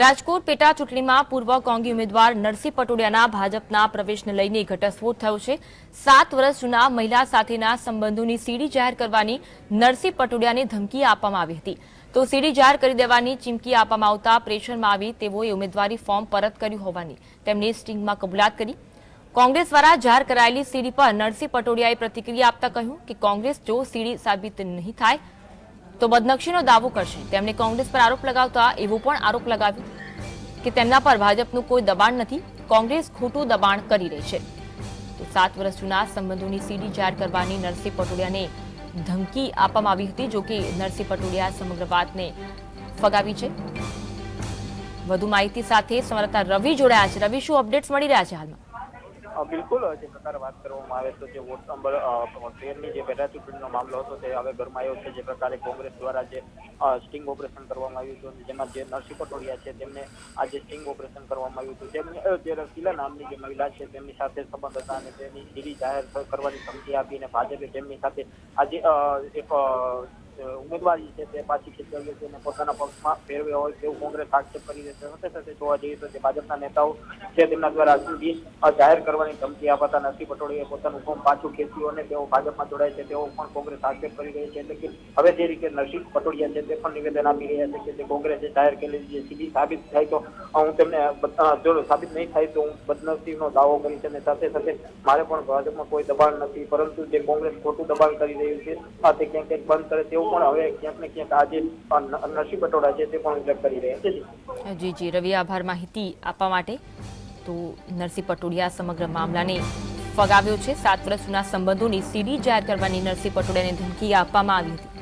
રાજકોટ પેટા ચૂંટણીમાં પૂર્વ કોંગી ઉમેદવાર નરસિંહ પટોડિયાના ભાજપના પ્રવેશને લઈને ઘટસ્ફોટ થયો છે. સાત વર્ષ જૂના મહિલા સાથેના સંબંધોની સીડી જાહેર કરવાની નરસિંહ પટોડિયાને ધમકી આપવામાં આવી હતી. તો સીડી જાહેર કરી દેવાની ચીમકી આપવામાં આવતા પ્રેશરમાં આવી તેઓએ ઉમેદવારી ફોર્મ પરત કર્યું હોવાની તેમણે સ્ટિંગમાં કબૂલાત કરી. કોંગ્રેસ દ્વારા જાહેર કરાયેલી સીડી પર નરસિંહ પટોડિયાએ પ્રતિક્રિયા આપતા કહ્યું કે કોંગ્રેસ જો સીડી સાબિત નહીં થાય તો બદનક્ષીનો દાવો કરશે. તેમણે કોંગ્રેસ પર આરોપ લગાવતા એવો પણ આરોપ લગાવ્યો કે તેમના પર ભાજપનું કોઈ દબાણ નથી. કોંગ્રેસ ખોટું દબાણ કરી રહી છે. તો સાત વર્ષ જૂના સંબંધોની સીડી જાહેર કરવાની નરસિંહ પટોડિયાને ધમકી આપવામાં આવી હતી, જો કે નરસિંહ પટોડિયા સમગ્ર વાતને ફગાવી છે. વધુ માહિતી સાથે સમરતા રવિ જોડાયા છે. રવિ, શું અપડેટ્સ મળી રહ્યા છે હાલમાં? બિલકુલ જે પ્રકારે વાત કરવામાં આવે તો જે વોટ નંબર તેરની જે પેટા ચૂંટણીનો મામલો હતો તે હવે ગરમાયો છે. જે પ્રકારે કોંગ્રેસ દ્વારા જે સ્ટિંગ ઓપરેશન કરવામાં આવ્યું હતું જેમાં જે નરસિંહ પટોડિયા છે તેમને આ જે સ્ટિંગ ઓપરેશન કરવામાં આવ્યું હતું. તેમને જે રસીલા નામની જે મહિલા છે તેમની સાથે સંબંધ હતા અને તેની સીડી જાહેર કરવાની ધમકી આપી અને ભાજપે તેમની સાથે આજે એક ઉમેદવારી છે તે પાછી ખેંચવી છે પોતાના પક્ષમાં ફેરવ્યો હોય તેવું કોંગ્રેસ આક્ષેપ કરી રહી છે સાથે સાથે જોવા જઈએ તો જે ભાજપના નેતાઓ છે તેમના દ્વારા જાહેર કરવાની ધમકી આપતા નરસિંહ પટોળીએ પોતાનું ફોર્મ પાછું ખેંચ્યું અને તેઓ ભાજપમાં જોડાય છે. તેઓ પણ કોંગ્રેસ આક્ષેપ કરી રહી છે. એટલે કે હવે જે રીતે નરસિંહ પટોળિયા છે તે પણ નિવેદન આપી રહ્યા છે કે જે કોંગ્રેસે જાહેર કરેલી જે સીધી સાબિત થાય તો હું તેમને જો સાબિત નહીં થાય તો હું બદનસીબનો દાવો કરીશ અને સાથે સાથે મારે પણ ભાજપમાં કોઈ દબાણ નથી. પરંતુ જે કોંગ્રેસ ખોટું દબાણ કરી રહ્યું છે તે ક્યાંક ક્યાંક બંધ કરે તેવું જી. જી રવિ, આભાર માહિતી આપવા માટે. તો નરસિંહ પટોડિયા સમગ્ર મામલાને ફગાવ્યો છે. સાત વર્ષ જૂના સંબંધોની સીડી જાહેર કરવાની નરસિંહ પટોડિયાને ધમકી આપવામાં આવી હતી.